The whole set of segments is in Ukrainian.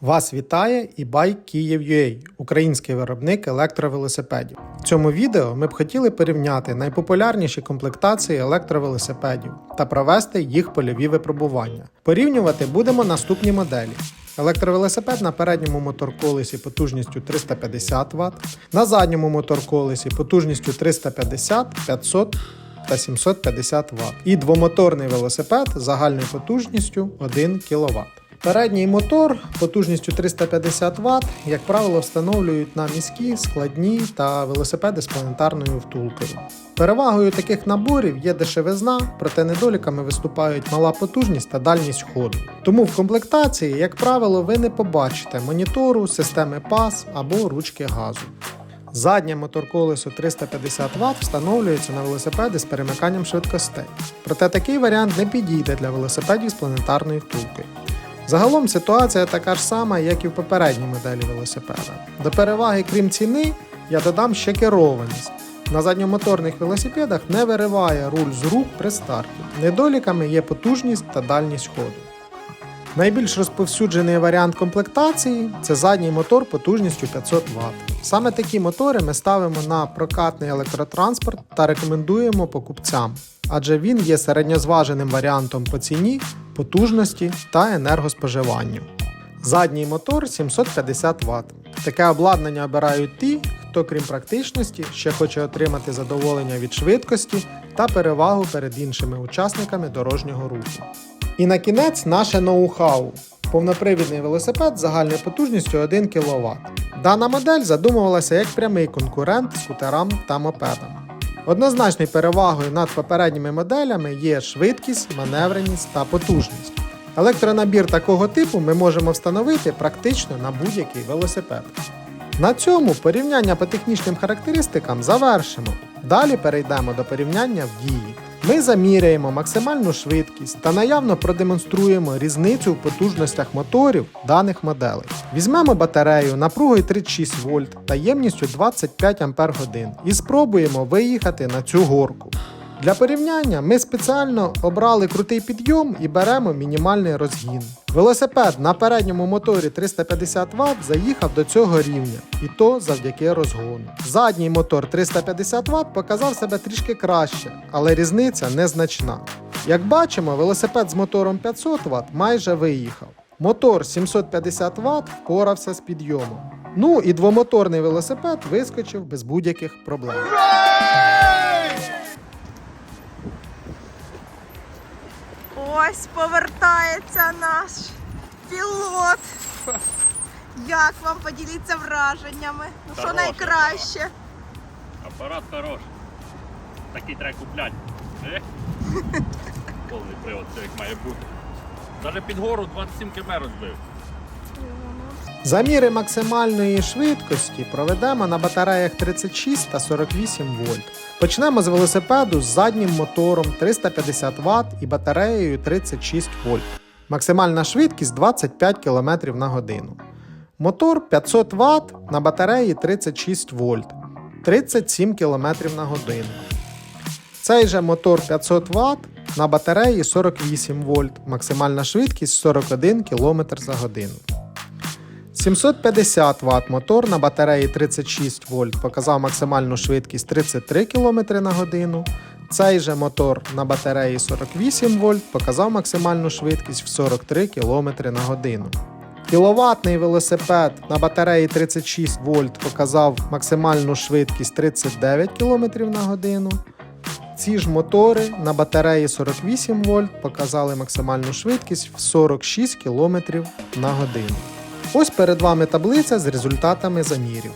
Вас вітає і Київ.UA, український виробник електровелосипедів. В цьому відео ми б хотіли порівняти найпопулярніші комплектації електровелосипедів та провести їх польові випробування. Порівнювати будемо наступні моделі. Електровелосипед на передньому моторколесі потужністю 350 Вт, на задньому моторколесі потужністю 350, 500 та 750 Вт. І двомоторний велосипед загальною потужністю 1 кВт. Передній мотор потужністю 350 Вт, як правило, встановлюють на міські, складні та велосипеди з планетарною втулкою. Перевагою таких наборів є дешевизна, проте недоліками виступають мала потужність та дальність ходу. Тому в комплектації, як правило, ви не побачите монітору, системи пас або ручки газу. Заднє моторколесо 350 Вт встановлюється на велосипеди з перемиканням швидкостей. Проте такий варіант не підійде для велосипедів з планетарною втулкою. Загалом ситуація така ж сама, як і в попередній моделі велосипеда. До переваги, крім ціни, я додам ще керованість. На задньомоторних велосипедах не вириває руль з рук при старті. Недоліками є потужність та дальність ходу. Найбільш розповсюджений варіант комплектації це задній мотор потужністю 500 Вт. Саме такі мотори ми ставимо на прокатний електротранспорт та рекомендуємо покупцям, адже він є середньозваженим варіантом по ціні, потужності та енергоспоживанню. Задній мотор 750 Вт. Таке обладнання обирають ті, хто, крім практичності, ще хоче отримати задоволення від швидкості та перевагу перед іншими учасниками дорожнього руху. І на кінець наше ноу-хау. Повнопривідний велосипед з загальною потужністю 1 кВт. Дана модель задумувалася як прямий конкурент скутерам та мопедам. Однозначною перевагою над попередніми моделями є швидкість, маневреність та потужність. Електронабір такого типу ми можемо встановити практично на будь-який велосипед. На цьому порівняння по технічним характеристикам завершимо. Далі перейдемо до порівняння в дії. Ми заміряємо максимальну швидкість та наявно продемонструємо різницю в потужностях моторів даних моделей. Візьмемо батарею напругою 36 вольт та ємністю 25 Ах і спробуємо виїхати на цю горку. Для порівняння ми спеціально обрали крутий підйом і беремо мінімальний розгін. Велосипед на передньому моторі 350 Вт заїхав до цього рівня, і то завдяки розгону. Задній мотор 350 Вт показав себе трішки краще, але різниця незначна. Як бачимо, велосипед з мотором 500 Вт майже виїхав. Мотор 750 Вт впорався з підйомом. Ну і двомоторний велосипед вискочив без будь-яких проблем. Ось повертається наш пілот. Як вам поділіться враженнями? Ну що Хороший найкраще? Апарат хороший. Такий треба купляти. Е? Повний привод, це як має бути. Навіть під гору 27 км розбив. Заміри максимальної швидкості проведемо на батареях 36 та 48 вольт. Почнемо з велосипеду з заднім мотором 350 Вт і батареєю 36 вольт. Максимальна швидкість 25 км на годину. Мотор 500 Вт на батареї 36 вольт 37 км на годину. Цей же мотор 500 Вт на батареї 48 вольт, максимальна швидкість 41 км за годину. 750 Вт мотор на батареї 36 вольт показав максимальну швидкість 33 км на годину. Цей же мотор на батареї 48 вольт показав максимальну швидкість в 43 км на годину. Кіловатний велосипед на батареї 36 вольт показав максимальну швидкість 39 км на годину. Ці ж мотори на батареї 48 вольт показали максимальну швидкість в 46 км на годину. Ось перед вами таблиця з результатами замірів.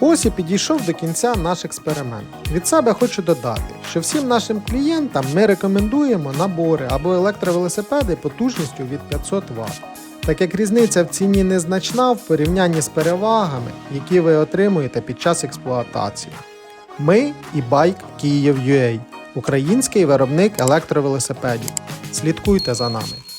Ось і підійшов до кінця наш експеримент. Від себе хочу додати, що всім нашим клієнтам ми рекомендуємо набори або електровелосипеди потужністю від 500 Вт. Так як різниця в ціні незначна в порівнянні з перевагами, які ви отримуєте під час експлуатації. Ми і байк Київ.UA – український виробник електровелосипедів. Слідкуйте за нами.